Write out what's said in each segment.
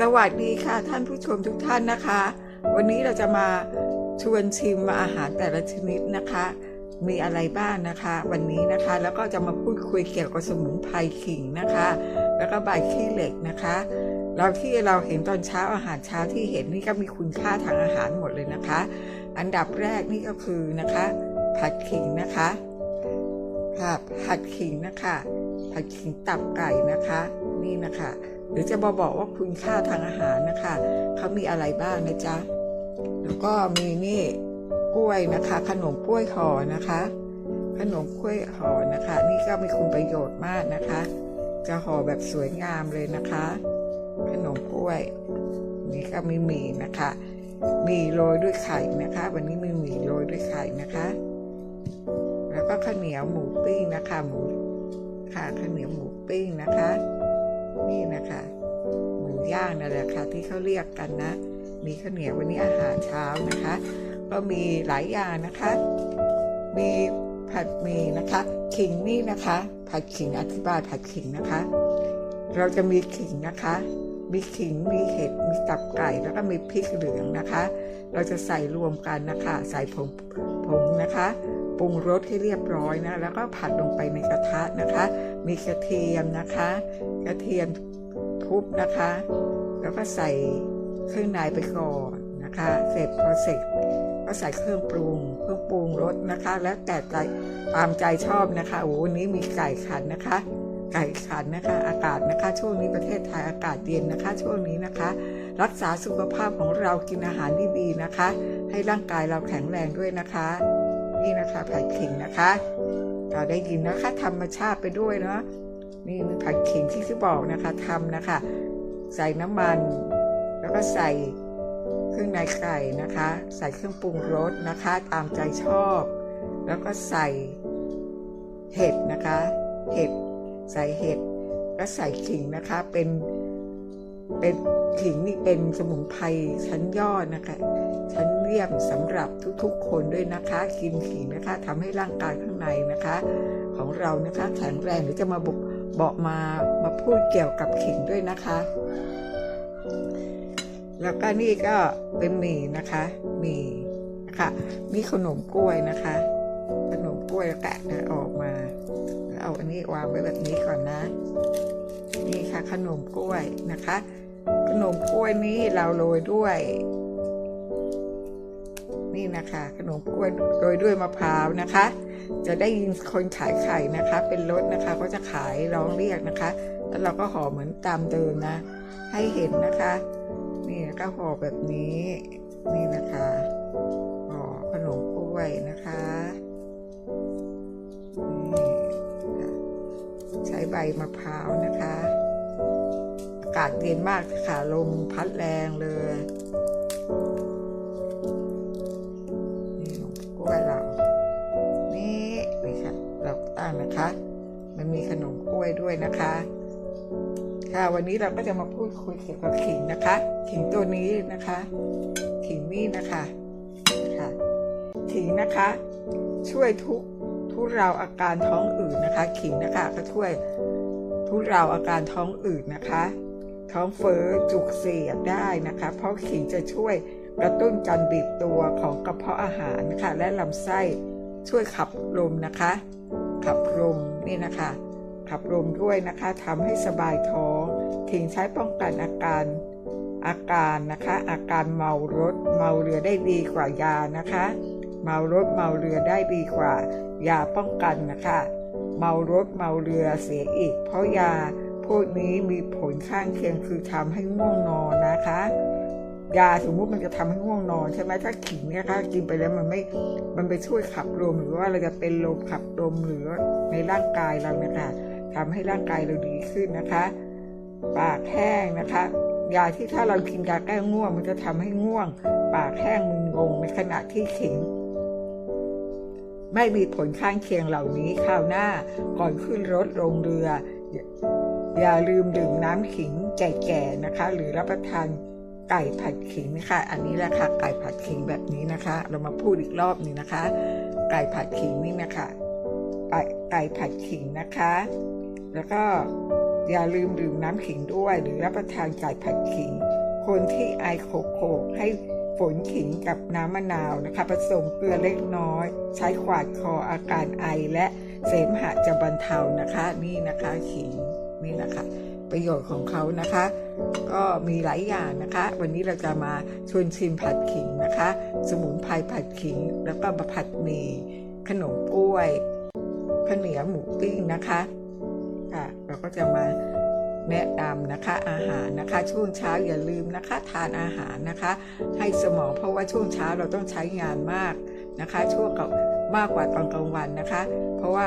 สวัสดีค่ะท่านผู้ชมทุกท่านนะคะ วันนี้เราจะมาชวนชิมอาหารแต่ละชนิดนะคะ มีอะไรบ้างนะคะ วันนี้นะคะแล้วก็จะมาพูดคุยเกี่ยวกับสมุนไพรขิงนะคะ แล้วก็ใบขี้เหล็กนะคะ เราที่เราเห็นตอนเช้าอาหารเช้าที่เห็นนี่ก็มีคุณค่าทางอาหารหมดเลยนะคะ อันดับแรกนี่ก็คือนะคะ ผัดขิงนะคะค่ะผัดขิงนะคะ ผัดขิงตับไก่นะคะ นี่นะคะ หรือจะมาบอกว่าคุณค่าทางอาหารนะคะเขามีอะไรบ้างนะจ๊ะแล้วก็มีนี่กล้วยนะคะ ขนมกล้วยห่อนะคะ ขนมกล้วยห่อนะคะ นี่ก็มีคุณประโยชน์มากนะคะ จะห่อแบบสวยงามเลยนะคะ ขนมกล้วย นี่ก็มีหมี่นะคะหมี่โรยด้วยไข่นะคะ วันนี้มีหมี่โรยด้วยไข่นะคะ แล้วก็ข้าวเหนียวหมูปิ้งนะคะ หมูค่ะข้าวเหนียวหมูปิ้งนะคะ นี่นะคะหมูย่างนั่นแหละค่ะที่เขาเรียกกันนะ มีข้าวเหนียววันนี้อาหารเช้านะคะ ก็มีหลายอย่างนะคะ มีผัดมีนะคะขิงนี่นะคะ ผัดขิงอธิบายผัดขิงนะคะ เราจะมีขิงนะคะ มีขิงมีเห็ดมีตับไก่แล้วก็มีพริกเหลืองนะคะ เราจะใส่รวมกันนะคะ ใส่ผงผงนะคะ ปรุงรสให้เรียบร้อยนะ แล้วก็ผัดลงไปในกระทะนะคะ มีกระเทียมนะคะ กระเทียมทุบนะคะ แล้วก็ใส่เครื่องในไปก่อนนะคะ เสร็จพอเสร็จก็ใส่เครื่องปรุง เครื่องปรุงรสนะคะ แล้วแต่ใจตามใจชอบนะคะโอ้โหวันนี้มีไก่ขันนะคะ ไก่ขันนะคะ อากาศนะคะ ช่วงนี้ประเทศไทยอากาศเย็นนะคะ ช่วงนี้นะคะ รักษาสุขภาพของเรากินอาหารดีๆนะคะ ให้ร่างกายเราแข็งแรงด้วยนะคะ นี่นะคะผัดขิงนะคะเราได้ยินนะคะธรรมชาติไปด้วยเนาะนี่มีผัดขิงที่ที่บอกนะคะทำนะคะ ใส่น้ำมัน แล้วก็ใส่เครื่องในไก่นะคะ ใส่เครื่องปรุงรสนะคะ ตามใจชอบ แล้วก็ใส่เห็ดนะคะ เห็ดใส่เห็ดแล้วใส่ขิงนะคะเป็นเป็นขิงนี่เป็นสมุนไพรชั้นยอดนะคะชั้น เยี่ยมสำหรับทุกๆ คนด้วยนะคะ กินขิงนะคะทำให้ร่างกายข้างในนะคะ ของเรานะคะแข็งแรงหรือจะมาบอกบอกมามาพูดเกี่ยวกับขิงด้วยนะคะ แล้วก็นี่ก็เป็นหมี่นะคะหมี่นะคะมีขนมกล้วยนะคะ ขนมกล้วยแกะออกมาแล้วเอาอันนี้วางไว้แบบนี้ก่อนนะ นี่ค่ะขนมกล้วยนะคะ ขนมกล้วยนี้เราโรยด้วย นี่นะคะ ขนมกล้วยโรยด้วยมะพร้าวนะคะ จะได้ยินคนขายไข่นะคะ เป็นรถนะคะก็จะขายร้องเรียกนะคะ แล้วเราก็ห่อเหมือนตามเดิมนะ ให้เห็นนะคะ นี่ก็ห่อแบบนี้นี่นะคะห่อขนมกล้วยนะคะนี่ค่ะใช้ใบมะพร้าวนะคะ อากาศเย็นมากค่ะลมพัดแรงเลยางนะคะ มันมีขนมกล้วยด้วยนะคะ ค่ะวันนี้เราก็จะมาพูดคุยเกี่ยวกับขิงนะคะ ขิงตัวนี้นะคะ ขิงนี่นะคะค่ะขิงนะคะ ช่วยทุกทุเราอาการท้องอืดนะคะ ขิงนะคะก็ช่วยทุเราอาการท้องอืดนะคะ ท้องเฟ้อจุกเสียดได้นะคะ เพราะขิงจะช่วยกระตุ้นการบีบตัวของกระเพาะอาหารนะคะและลำไส้ช่วยขับลมนะคะ ขับลมนี่นะคะ ขับลมด้วยนะคะทำให้สบายท้องถิงใช้ป้องกันอาการอาการนะคะ อาการเมารถเมาเรือได้ดีกว่ายานะคะ เมารถเมาเรือได้ดีกว่ายาป้องกันนะคะ เมารถเมาเรือเสียอีก เพราะยาพวกนี้มีผลข้างเคียงคือทำให้ง่วงนอนนะคะ ยาสมมุติมันจะทำให้ง่วงนอนใช่ไหมถ้าขิงเนี่ยค่ะกินไปแล้วมันไม่ มันไปช่วยขับลมหรือว่าเราจะเป็นลมขับลมหรือในร่างกายเราเนี่ยค่ะทำให้ร่างกายเราดีขึ้นนะคะ ปากแห้งนะคะ ยาที่ถ้าเรากินยาแก้ง่วง มันจะทำให้ง่วง ปากแห้งมึนงงในขณะที่ขิงไม่มีผลข้างเคียงเหล่านี้คราวหน้าก่อนขึ้นรถลงเรือ อย่าลืมดื่มน้ำขิงแก่ๆนะคะ หรือรับประทาน ไก่ผัดขิงนะคะอันนี้แหละค่ะไก่ผัดขิงแบบนี้นะคะ เรามาพูดอีกรอบหนึ่งนะคะ ไก่ผัดขิงนี่นะคะไก่ไก่ผัดขิงนะคะ แล้วก็อย่าลืมดื่มน้ำขิงด้วยหรือรับประทานไก่ผัดขิง คนที่ไอโคโคกให้ฝนขิงกับน้ำมะนาวนะคะ ผสมเกลือเล็กน้อย ใช้ขวาดคออาการไอและเสมหะจะบรรเทานะคะ นี่นะคะขิงนี่นะคะ ประโยชน์ของเขานะคะ ก็มีหลายอย่างนะคะ วันนี้เราจะมาชวนชิมผัดขิงนะคะ สมุนไพรผัดขิง แล้วก็มาผัดหมี่ขนมกล้วยข้าวเหนียวหมูปิ้งนะคะค่ะเราก็จะมาแนะนำนะคะอาหารนะคะ ช่วงเช้าอย่าลืมนะคะ ทานอาหารนะคะ ให้สมองเพราะว่าช่วงเช้าเราต้องใช้งานมากนะคะ ช่วงกับ มากกว่าตอนกลางวันนะคะ เพราะว่า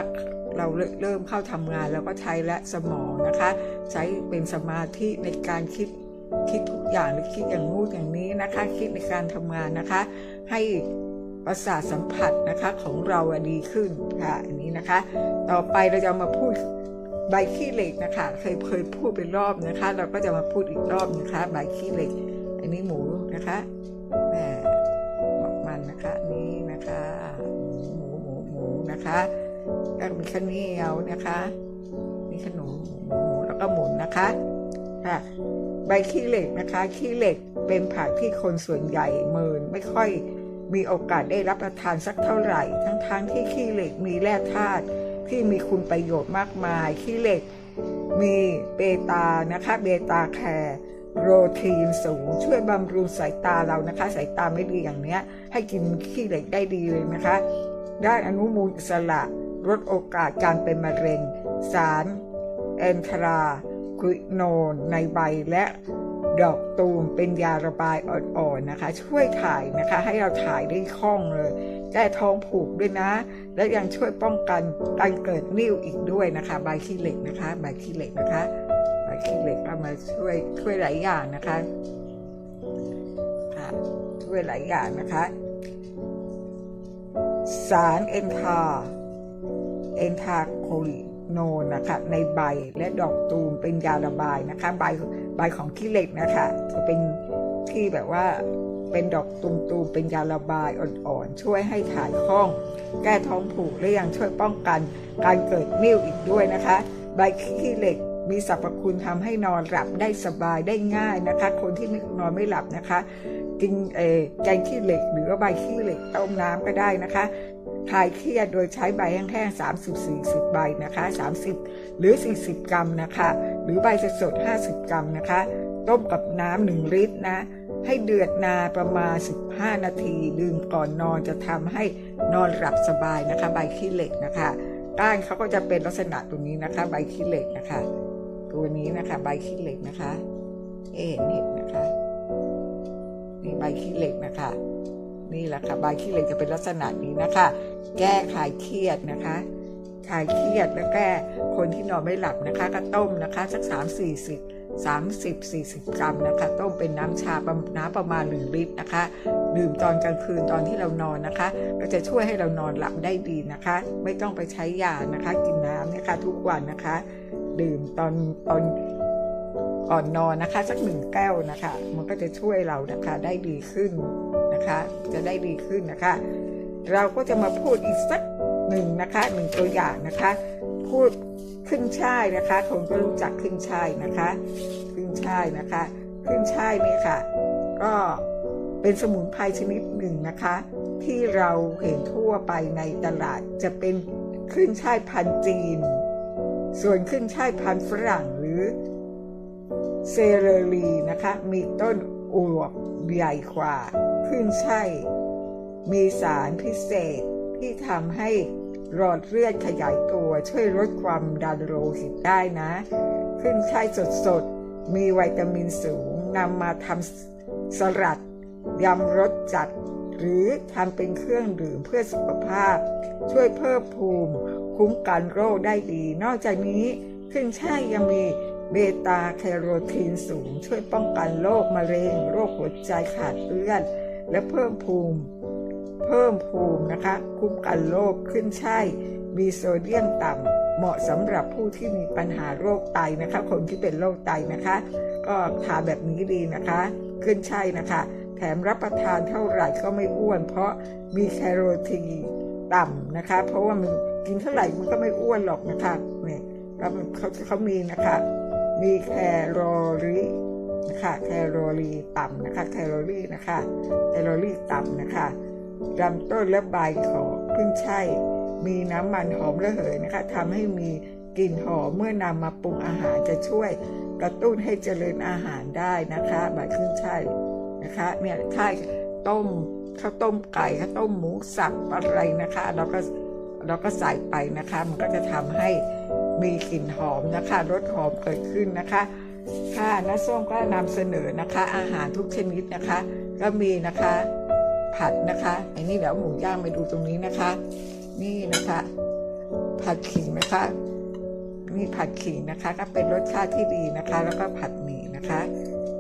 เราเริ่มเข้าทำงานแล้วก็ใช้และสมองนะคะ ใช้เป็นสมาธิในการคิดคิดทุกอย่างหรือคิดอย่างงู้นอย่างนี้นะคะ คิดในการทำงานนะคะ ให้ประสาทสัมผัสนะคะของเราดีขึ้นค่ะอันนี้นะคะ ต่อไปเราจะมาพูดใบขี้เหล็กนะคะ เคยเคยพูดไปรอบนะคะ เราก็จะมาพูดอีกรอบนะคะ ใบขี้เหล็ก อันนี้หมูนะคะแหมมันนะคะนี่นะคะ นะคะแล้วมีข้าวเหนียวนะคะ มีขนมหมูแล้วก็หมุนนะคะค่ะใบขี้เหล็กนะคะ ขี้เหล็กเป็นผักที่คนส่วนใหญ่เมินไม่ค่อยมีโอกาสได้รับประทานสักเท่าไหร่ ทั้งๆทที่ขี้เหล็กมีแร่ธาตุที่มีคุณประโยชน์มากมาย ขี้เหล็กมีเบตานะคะเบตาแคร์โปรตีนสูงช่วยบำรุงสายตาเรานะคะ สายตาไม่ดีอย่างเนี้ย ให้กินขี้เหล็กได้ดีเลยนะคะ ได้อนุมูลอิสระลดโอกาสการเป็นมะเร็ง สารแอนทราควิโนนในใบและดอกตูมเป็นยาระบายอ่อนๆนะคะ ช่วยถ่ายนะคะ ให้เราถ่ายได้คล่องเลยแก้ท้องผูกด้วยนะ และยังช่วยป้องกันการเกิดนิ่วอีกด้วยนะคะ ใบขี้เหล็กนะคะใบขี้เหล็กนะคะ ใบขี้เหล็กก็มาช่วยช่วยหลายอย่างนะคะค่ะช่วยหลายอย่างนะคะ สารเอนทาเอนทาโคลิโนนะคะในใบและดอกตูมเป็นยาระบายนะคะ ใบใบของขี้เหล็กนะคะจะเป็นที่แบบว่าเป็นดอกตูมตูมเป็นยาระบายอ่อนๆ ช่วยให้ถ่ายคล่อง แก้ท้องผูกและยังช่วยป้องกันการเกิดนิ่วอีกด้วยนะคะ ใบขี้เหล็กมีสรรพคุณทำให้นอนหลับได้สบายได้ง่ายนะคะ คนที่นอนไม่หลับนะคะ กินแกงขี้เหล็ก หรือว่าใบขี้เหล็กต้มน้ำก็ได้นะคะคลายเครียดโดยใช้ใบแห้งๆ30 40 ใบนะคะ 30 หรือ 40 กรัมนะคะ หรือใบสดๆ50 กรัมนะคะ ต้มกับน้ำหนึ่งลิตรนะ ให้เดือดนาประมาณ 15 นาทีดื่มก่อนนอนจะทำให้นอนหลับสบายนะคะ ใบขี้เหล็กนะคะก้านเขาก็จะเป็นลักษณะตรงนี้นะคะ ใบขี้เหล็กนะคะ ตัวนี้นะคะ ใบขี้เหล็กนะคะเอ๊ะเห็นเห็นนะคะ นี่ใบขี้เหล็กนะคะ นี่แหละค่ะใบขี้เหล็กจะเป็นลักษณะนี้นะคะ แก้คลายเครียดนะคะคลายเครียดแล้วแก้คนที่นอนไม่หลับนะคะ ก็ต้มนะคะสักสามสี่สิบสามสิบสี่สิบกรัมนะคะ ต้มเป็นน้ำชาประน้ำประมาณหนึ่งลิตรนะคะ ดื่มตอนกลางคืนตอนที่เรานอนนะคะ ก็จะช่วยให้เรานอนหลับได้ดีนะคะ ไม่ต้องไปใช้ยานะคะ กินน้ำนะคะทุกวันนะคะ ดื่มตอนตอน ก่อนนอนนะคะ สักหนึ่งแก้วนะคะ มันก็จะช่วยเรานะคะได้ดีขึ้นนะคะ จะได้ดีขึ้นนะคะ เราก็จะมาพูดอีกสักหนึ่งนะคะหนึ่งตัวอย่างนะคะ พูดขึ้นช่ายนะคะคนก็รู้จักขึ้นช่ายนะคะ ขึ้นช่ายนะคะ ขึ้นช่ายนี่ค่ะ ก็เป็นสมุนไพรชนิดหนึ่งนะคะ ที่เราเห็นทั่วไปในตลาดจะเป็นขึ้นช่ายพันธุ์จีน ส่วนขึ้นช่ายพันธุ์ฝรั่ง เซเรลีนะคะ มีต้นอวบใหญ่กว่าขึ้นช่มีสารพิเศษที่ทำให้หลอดเลือดขยายตัวช่วยลดความดันโลหิตได้นะ ขึ้นช่สดๆ มีวิตามินสูงนำมาทำสลัดยำรสจัด หรือทำเป็นเครื่องดื่มเพื่อสุขภาพ ช่วยเพิ่มภูมิ คุ้มกันโรคได้ดี นอกจากนี้ขึ้นช่ายยังมี เบตาแคโรทีนสูงช่วยป้องกันโรคมะเร็ง โรคหัวใจขาดเลือด และเพิ่มภูมิ เพิ่มภูมินะคะ คุ้มกันโรคขึ้นช่ มีโซเดียมต่ำเหมาะสำหรับผู้ที่มีปัญหาโรคไตนะคะ คนที่เป็นโรคไตนะคะ ก็ทานแบบนี้ดีนะคะ ขึ้นช่นะคะ แถมรับประทานเท่าไหร่ก็ไม่อ้วน เพราะมีแคโรทีนต่ำนะคะ เพราะว่ามันกินเท่าไหร่มันก็ไม่อ้วนหรอกนะคะเนี่ยก็มันเขาเขามีนะคะ มีแคลอรี่นะคะแคลอรี่ต่ำนะคะแคลอรี่นะคะแคลอรี่ต่ำนะคะลำต้นและใบของขึ้นช่ายมีน้ำมันหอมระเหยนะคะทำให้มีกลิ่นหอมเมื่อนำมาปรุงอาหารจะช่วยกระตุ้นให้เจริญอาหารได้นะคะใบขึ้นช่ายนะคะเนี่ยถ้าต้มข้าวต้มไก่ข้าวต้มหมูสับอะไรนะคะเราก็เราก็ใส่ไปนะคะ มันก็จะทำให้ มีกลิ่นหอมนะคะรสหอมเกิดขึ้นนะคะ ค่ะน้าส้มก็นำเสนอนะคะ อาหารทุกชนิดนะคะ ก็มีนะคะ ผัดนะคะอันนี้เดี๋ยวหมูย่างไปดูตรงนี้นะคะ นี่นะคะ ผัดขิงนะคะนี่ผัดขิงนะคะ ก็เป็นรสชาติที่ดีนะคะ แล้วก็ผัดหมี่นะคะ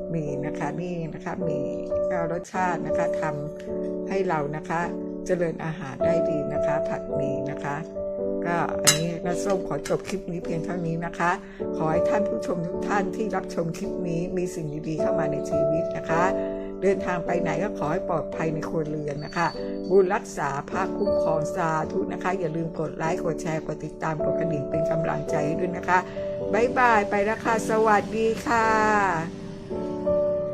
หมี่นะคะนี่นะคะหมี่ก็รสชาตินะคะทำให้เรานะคะ เจริญอาหารได้ดีนะคะ ผัดหมี่นะคะ ก็อันนี้น้าส้มขอจบคลิปนี้เพียงเท่านี้นะคะ ขอให้ท่านผู้ชมทุกท่านที่รับชมคลิปนี้มีสิ่งดีๆเข้ามาในชีวิตนะคะ เดินทางไปไหนก็ขอให้ปลอดภัยในครัวเรือนนะคะ บุญรักษาพระคุ้มครองสาธุนะคะ อย่าลืมกดไลค์กดแชร์กดติดตามกดกระดิ่งเป็นกำลังใจให้ด้วยนะคะบ๊ายบายไปแล้วค่ะสวัสดีค่ะ